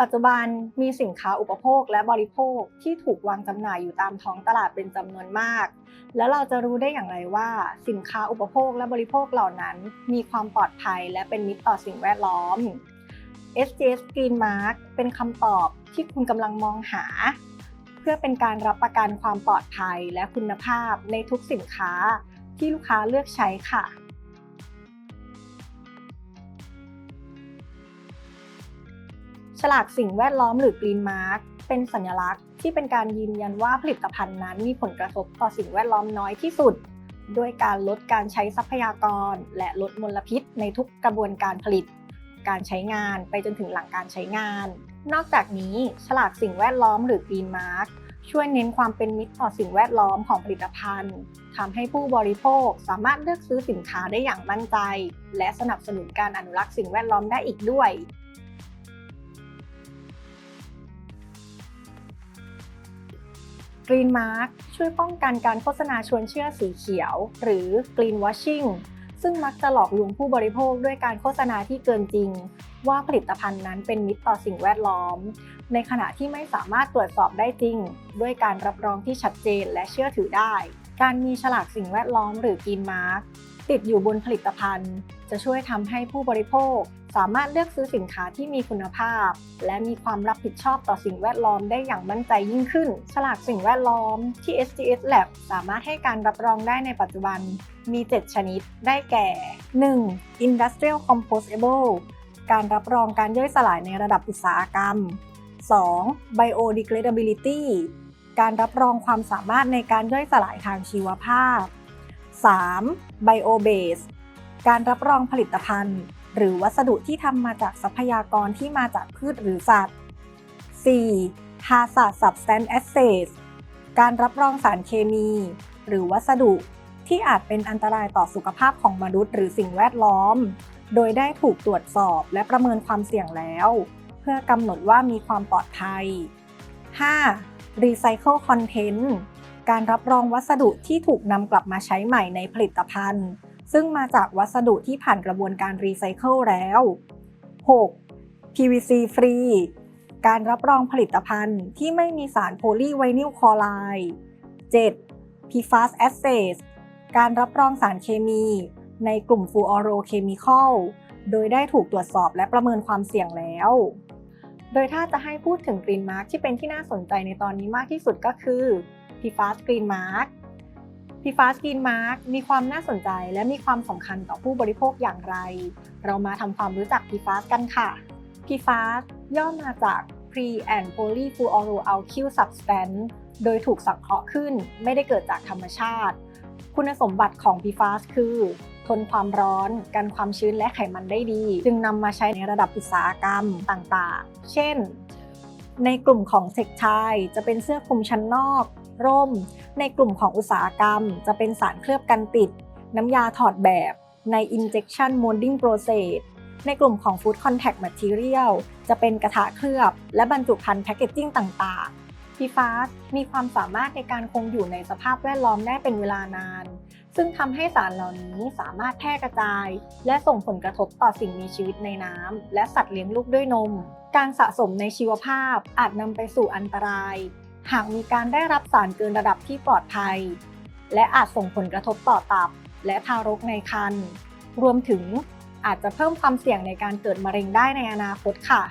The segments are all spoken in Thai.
ปัจจุบันมีสินค้าอุปโภคและบริโภคที่ถูกวางจำหน่ายอยู่ตามท้องตลาดเป็นจำนวนมาก แล้วเราจะรู้ได้อย่างไรว่า สินค้าอุปโภคและบริโภคเหล่านั้น มีความปลอดภัยและเป็นมิตรต่อสิ่งแวดล้อม SGS Green Mark เป็นคำตอบที่คุณกำลังมองหา เพื่อเป็นการรับประกันความปลอดภัยและคุณภาพในทุกสินค้าที่ลูกค้าเลือกใช้ค่ะ ฉลากสิ่งแวดล้อมหรือ Green Mark เป็นสัญลักษณ์ที่เป็นการยืนยันว่าผลิตภัณฑ์นั้นมีผลกระทบต่อสิ่งแวดล้อมน้อยที่สุด ด้วยการลดการใช้ทรัพยากร และลดมลพิษในทุกกระบวนการผลิต การใช้งานไปจนถึงหลังการใช้งาน นอกจากนี้ฉลากสิ่งแวดล้อมหรือ Green Mark ช่วยเน้นความเป็นมิตรต่อสิ่งแวดล้อมของผลิตภัณฑ์ทำให้ผู้บริโภคสามารถเลือกซื้อสินค้าได้อย่างมั่นใจ และสนับสนุนการอนุรักษ์สิ่งแวดล้อมได้อีกด้วย Green Mark ช่วยป้องกันการโฆษณาชวนเชื่อสีเขียว หรือ Green Washing ซึ่งมักจะหลอกลวงผู้บริโภคด้วยการโฆษณาที่เกินจริง ว่าผลิตภัณฑ์นั้นเป็นมิตรต่อสิ่งแวดล้อม ในขณะที่ไม่สามารถตรวจสอบได้จริง ด้วยการรับรองที่ชัดเจนและเชื่อถือได้ การมีฉลากสิ่งแวดล้อมหรือ Green Mark ติดอยู่บนผลิตภัณฑ์ จะช่วยทำให้ผู้บริโภค สามารถเลือกซื้อสินค้าที่มีคุณภาพ และมีความรับผิดชอบต่อสิ่งแวดล้อมได้อย่างมั่นใจยิ่งขึ้น ฉลากสิ่งแวดล้อมที่ SGS Lab สามารถให้การรับรองได้ในปัจจุบันมี 7 ชนิด ได้แก่ 1. Industrial Compostable การรับรองการย่อยสลายในระดับอุตสาหกรรม 2. Biodegradability การรับรองความสามารถในการย่อยสลายทางชีวภาพ 3. Biobase การรับรองผลิตภัณฑ์ หรือวัสดุที่ทำมาจากทรัพยากรที่มาจากพืชหรือสัตว์ 4. Hazard Substance Assess การรับรองสารเคมี หรือวัสดุที่อาจเป็นอันตรายต่อสุขภาพของมนุษย์ หรือสิ่งแวดล้อม โดยได้ถูกตรวจสอบและประเมินความเสี่ยงแล้ว เพื่อกำหนดว่ามีความปลอดภัย 5. Recycle Content การรับรองวัสดุที่ถูกนำกลับมาใช้ใหม่ในผลิตภัณฑ์ ซึ่งมาจากวัสดุที่ผ่านกระบวนการรีไซเคิลแล้ว 6. PVC Free การรับรองผลิตภัณฑ์ที่ไม่มีสารโพลีไวนิลคลอไรด์ 7. PFAS Assess การรับรองสารเคมี ในกลุ่มฟูออโรเคมีคอลโดยได้ถูกตรวจสอบและประเมินความเสี่ยงแล้ว โดยถ้าจะให้พูดถึง Green Mark ที่เป็นที่น่าสนใจในตอนนี้มากที่สุดก็คือ PFAS Green Mark PFAS Green Mark มีความน่าสนใจและมีความสำคัญต่อผู้บริโภคอย่างไร เรามาทำความรู้จัก PFAS กันค่ะ PFAS ย่อมาจาก Pre and Polyfluoroalkyl Substance โดยถูกสังเคราะห์ขึ้นไม่ได้เกิดจากธรรมชาติ คุณสมบัติของ PFAS คือ ทนความร้อน กันความชื้นและไขมันได้ดี จึงนำมาใช้ในระดับอุตสาหกรรมต่างๆ เช่น ในกลุ่มของเทคไทจะเป็นเสื้อคลุมชั้นนอก ร่ม ในกลุ่มของอุตสาหกรรม จะเป็นสารเคลือบกันติด น้ำยาถอดแบบ ใน injection molding process ในกลุ่มของ food contact material จะเป็นกระทะเคลือบ และบรรจุภัณฑ์แพคเกจจิ้งต่างๆ PFAS มีความสามารถในการคงอยู่ในสภาพแวดล้อมได้เป็นเวลานาน ซึ่งทำให้สารเหล่านี้สามารถแพร่กระจาย และส่งผลกระทบต่อสิ่งมีชีวิตในน้ำและสัตว์เลี้ยงลูกด้วยนม การสะสมในชีวภาพอาจนำไปสู่อันตราย หากมีการได้รับสารเกินระดับที่ปลอดภัย และอาจส่งผลกระทบต่อตับ และทารกในครรภ์รวมถึงอาจจะเพิ่มความเสี่ยงในการเกิดมะเร็งได้ในอนาคตค่ะ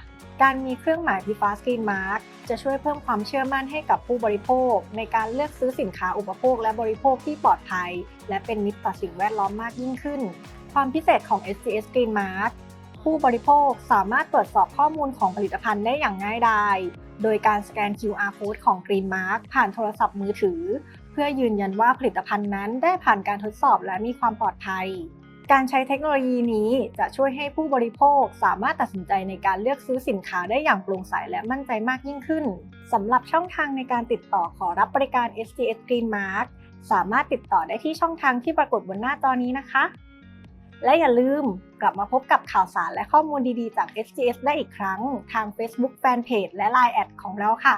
การมีเครื่องหมาย PFAS Green Mark จะช่วยเพิ่มความเชื่อมั่นให้กับผู้บริโภค ในการเลือกซื้อสินค้าอุปโภคและบริโภคที่ปลอดภัย และเป็นมิตรต่อสิ่งแวดล้อมมากยิ่งขึ้น ความพิเศษของ SGS Green Mark ผู้บริโภคสามารถตรวจสอบข้อมูลของผลิตภัณฑ์ได้อย่างง่ายดาย โดยการสแกน QR code ของ Green Mark ผ่านโทรศัพท์มือถือ เพื่อยืนยันว่าผลิตภัณฑ์นั้นได้ผ่านการทดสอบและมีความปลอดภัย การใช้เทคโนโลยีนี้จะช่วยให้ผู้บริโภคสามารถตัดสินใจในการเลือกซื้อสินค้าได้อย่างโปร่งใสและมั่นใจมากยิ่งขึ้น สำหรับช่องทางในการติดต่อขอรับบริการ SGS Green Mark สามารถติดต่อได้ที่ช่องทางที่ปรากฏบนหน้าจอนี้นะคะ และอย่าลืมกลับมาพบกับข่าวสารและข้อมูลดีๆจาก SGS ได้อีกครั้งทาง Facebook Fanpage และ Line แอดของเราค่ะ